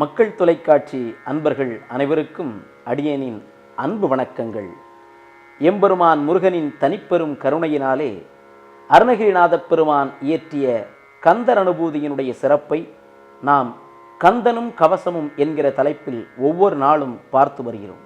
மக்கள் தொலைக்காட்சி அன்பர்கள் அனைவருக்கும் அடியனின் அன்பு வணக்கங்கள். எம்பெருமான் முருகனின் தனிப்பெரும் கருணையினாலே அருணகிரிநாதப் பெருமான் இயற்றிய கந்தர் அனுபூதியினுடைய சிறப்பை நாம் கந்தனும் கவசமும் என்கிற தலைப்பில் ஒவ்வொரு நாளும் பார்த்து வருகிறோம்.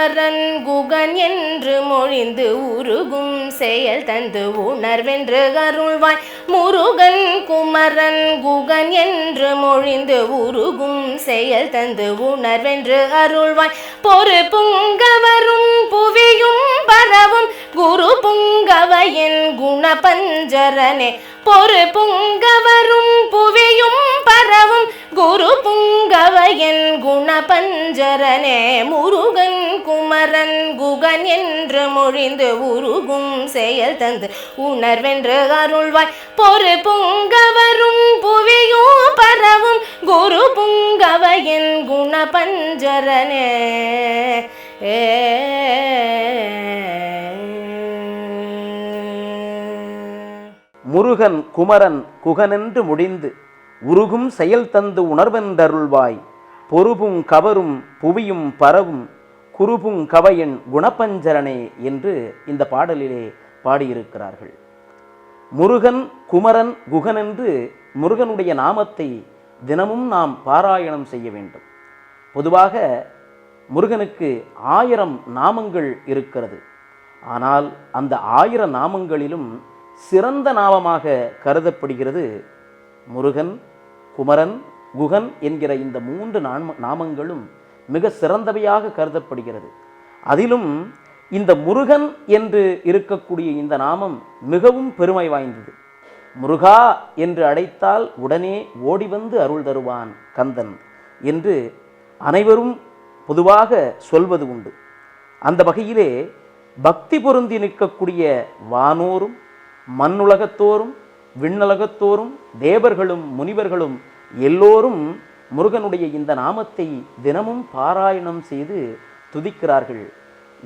குமரன் குகன் என்று மொழிந்து உருகும் செயல் தந்து உணர்வென்று அருள்வாய். முருகன் குமரன் குகன் என்று மொழிந்து உருகும் செயல் தந்து உணர்வென்று அருள்வாய். பொறு புங்கவரும் புவியும் பரவும் குரு புங்கவையின் குணபஞ்சரனே. பொறு புங்கவரும் புவியும் பரவும் குரு புங்கவையின் குணபஞ்சரனே முருகன் குமரன் குகன் என்று மொழிந்து உருகும் செயல் தந்து உணர்வென்று அருள்வாய். பொறு புங்கவரும் புவியும் பரவும் குரு புங்கவையின் குணபஞ்சரனே. ஏ. முருகன் குமரன் குகனென்று முடிந்து உருகும் செயல் தந்து உணர்வென்றருள்வாய். பொறுபும் கவரும் புவியும் பரவும் குருபும் கவையன் குணப்பஞ்சரனே என்று இந்த பாடலிலே பாடியிருக்கிறார்கள். முருகன் குமரன் குகன் என்று முருகனுடைய நாமத்தை தினமும் நாம் பாராயணம் செய்ய வேண்டும். பொதுவாக முருகனுக்கு ஆயிரம் நாமங்கள் இருக்கிறது. ஆனால் அந்த ஆயிரம் நாமங்களிலும் சிறந்த நாமமாக கருதப்படுகிறது முருகன் குமரன் குகன் என்கிற இந்த மூன்று நாம நாமங்களும் மிக சிறந்தவையாக கருதப்படுகிறது. அதிலும் இந்த முருகன் என்று இருக்கக்கூடிய இந்த நாமம் மிகவும் பெருமை வாய்ந்தது. முருகா என்று அழைத்தால் உடனே ஓடி வந்து அருள் தருவான் கந்தன் என்று அனைவரும் பொதுவாக சொல்வது உண்டு. அந்த வகையிலே பக்தி பொருந்தி நிற்கக்கூடிய வானோரும் மண்ணுலகத்தோரும் விண்ணுலகத்தோரும் தேவர்களும் முனிவர்களும் எல்லோரும் முருகனுடைய இந்த நாமத்தை தினமும் பாராயணம் செய்து துதிக்கிறார்கள்.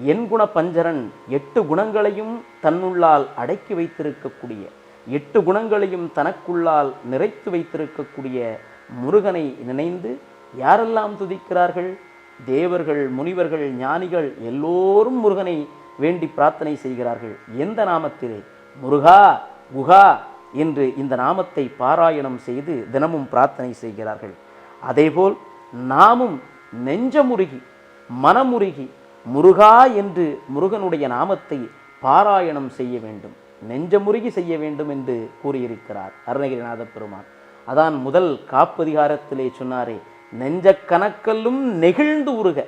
என் குண பஞ்சரன் எட்டு குணங்களையும் தன்னுள்ளால் அடக்கி வைத்திருக்கக்கூடிய எட்டு குணங்களையும் தனக்குள்ளால் நிறைத்து வைத்திருக்கக்கூடிய முருகனை நினைந்து யாரெல்லாம் துதிக்கிறார்கள்? தேவர்கள் முனிவர்கள் ஞானிகள் எல்லோரும் முருகனை வேண்டி பிரார்த்தனை செய்கிறார்கள். எந்த நாமத்திலே? முருகா குகா என்று இந்த நாமத்தை பாராயணம் செய்து தினமும் பிரார்த்தனை செய்கிறார்கள். அதேபோல் நாமும் நெஞ்சமுருகி மனமுருகி முருகா என்று முருகனுடைய நாமத்தை பாராயணம் செய்ய வேண்டும். நெஞ்சமுருகி செய்ய வேண்டும் என்று கூறியிருக்கிறார் அருணகிரிநாத பெருமான். அதான் முதல் காப்பதிகாரத்திலே சொன்னாரே நெஞ்ச கணக்கல்லும் நெகிழ்ந்து உருக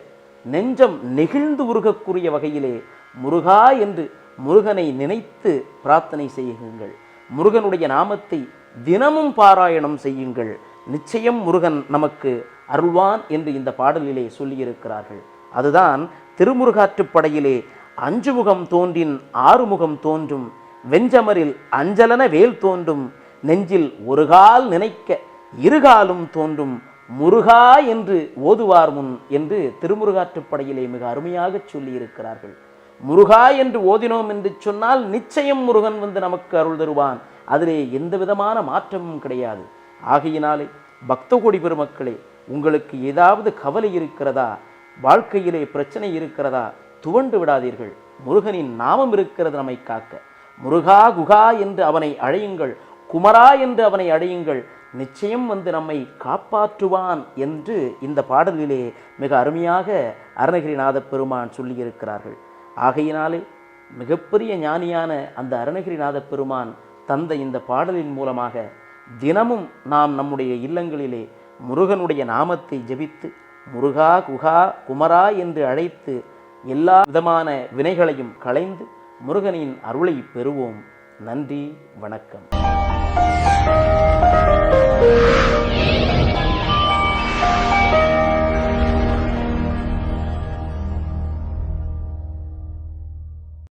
நெஞ்சம் நெகிழ்ந்து உருகக்கூடிய வகையிலே முருகா என்று முருகனை நினைத்து பிரார்த்தனை செய்யுங்கள். முருகனுடைய நாமத்தை தினமும் பாராயணம் செய்யுங்கள். நிச்சயம் முருகன் நமக்கு அருள்வான் என்று இந்த பாடலிலே சொல்லியிருக்கிறார்கள். அதுதான் திருமுருகாற்றுப்படையிலே அஞ்சு முகம் தோன்றின் ஆறுமுகம் தோன்றும் வெஞ்சமரில் அஞ்சலன வேல் தோன்றும் நெஞ்சில் ஒரு கால் நினைக்க இருகாலும் தோன்றும் முருகா என்று ஓதுவார் முன் என்று திருமுருகாற்றுப்படையிலே மிக அருமையாக சொல்லியிருக்கிறார்கள். முருகா என்று ஓதினோம் என்று சொன்னால் நிச்சயம் முருகன் வந்து நமக்கு அருள் தருவான். அதிலே எந்த விதமான மாற்றமும் கிடையாது. ஆகையினாலே பக்த கோடி பெருமக்களே உங்களுக்கு ஏதாவது கவலை இருக்கிறதா வாழ்க்கையிலே பிரச்சனை இருக்கிறதா துவண்டு விடாதீர்கள். முருகனின் நாமம் இருக்கிறது நம்மை காக்க. முருகா குகா என்று அவனை அழையுங்கள். குமரா என்று அவனை அழையுங்கள். நிச்சயம் வந்து நம்மை காப்பாற்றுவான் என்று இந்த பாடலிலே மிக அருமையாக அருணகிரிநாத பெருமான் சொல்லியிருக்கிறார்கள். ஆகையினாலே மிகப்பெரிய ஞானியான அந்த அருணகிரிநாத பெருமான் தந்த இந்த பாடலின் மூலமாக தினமும் நாம் நம்முடைய இல்லங்களிலே முருகனுடைய நாமத்தை ஜெபித்து முருகா குகா குமரா என்று அழைத்து எல்லா விதமான வினைகளையும் களைந்து முருகனின் அருளை பெறுவோம். நன்றி வணக்கம்.